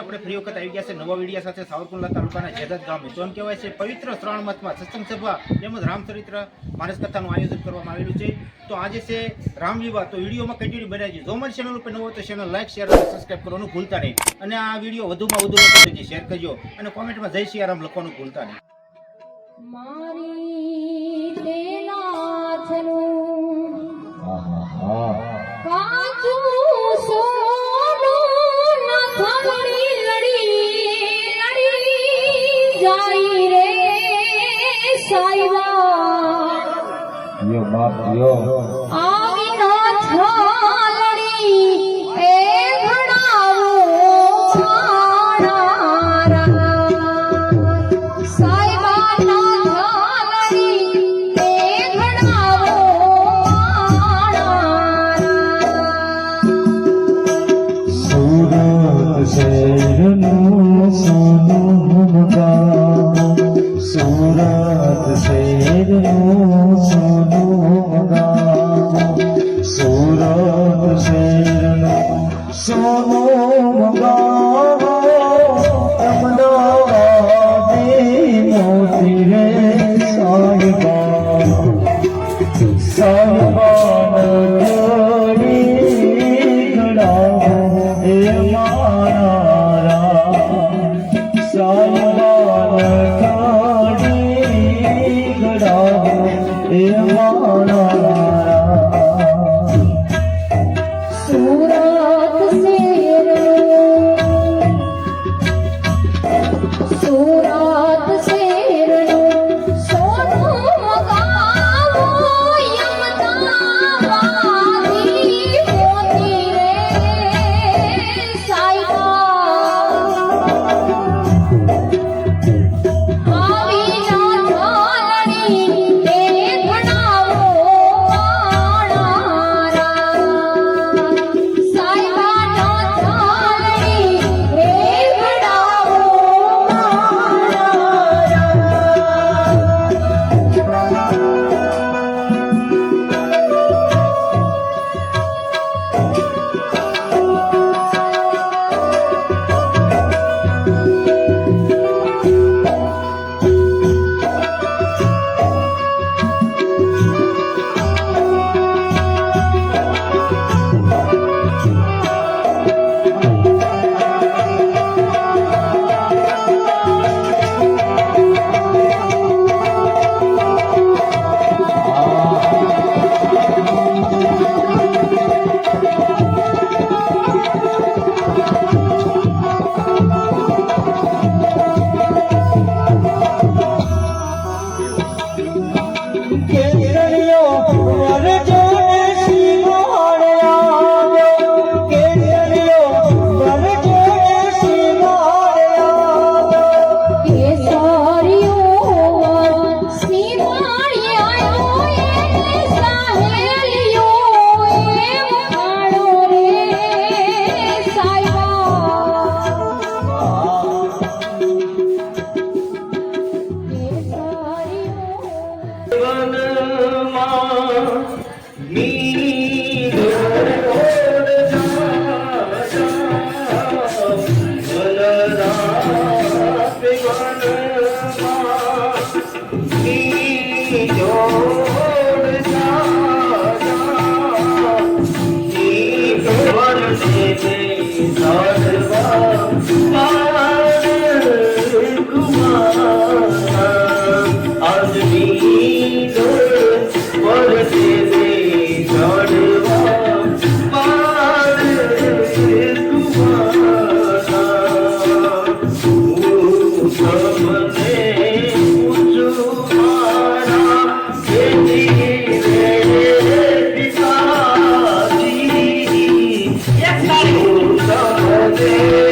આપણે ફરી વખત આવી ગયા સાથે સાવરકુંડલા તાલુકાના છે, પવિત્ર શ્રાવણ માસમાં સત્સંગ સભા તેમજ રામચરિત્ર માનસ કથાનું આયોજન કરવામાં આવેલું છે. તો આજે છે રામ વિવાહ. તો વિડીયોમાં કન્ટિન્યુ બનાવી જો મારી ઉપર નવો ચેનલ લાઈક શેર અને કરવાનું ભૂલતા નહીં. અને આ વીડિયો વધુમાં વધુ શેર કરજો અને કોમેન્ટમાં જય શ્રી રામ લખવાનું ભૂલતા નહીં. 不用。啊。Hallelujah.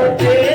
Okay.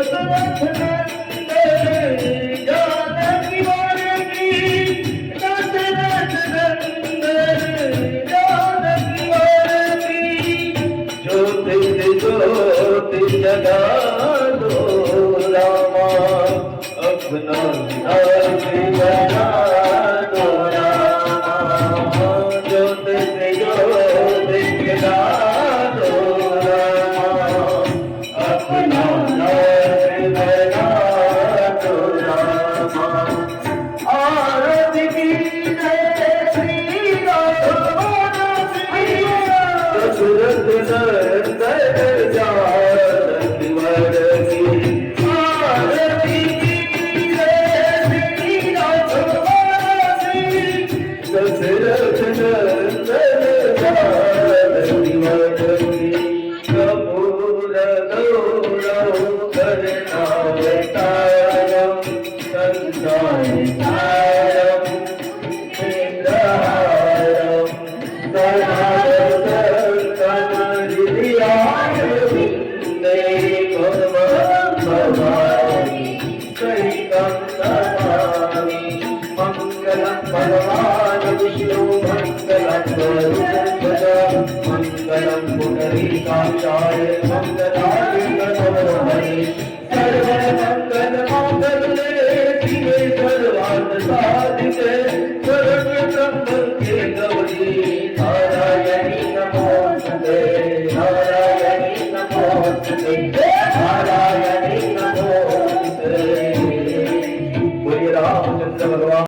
¡Excelente! Jaya Jaya Jaya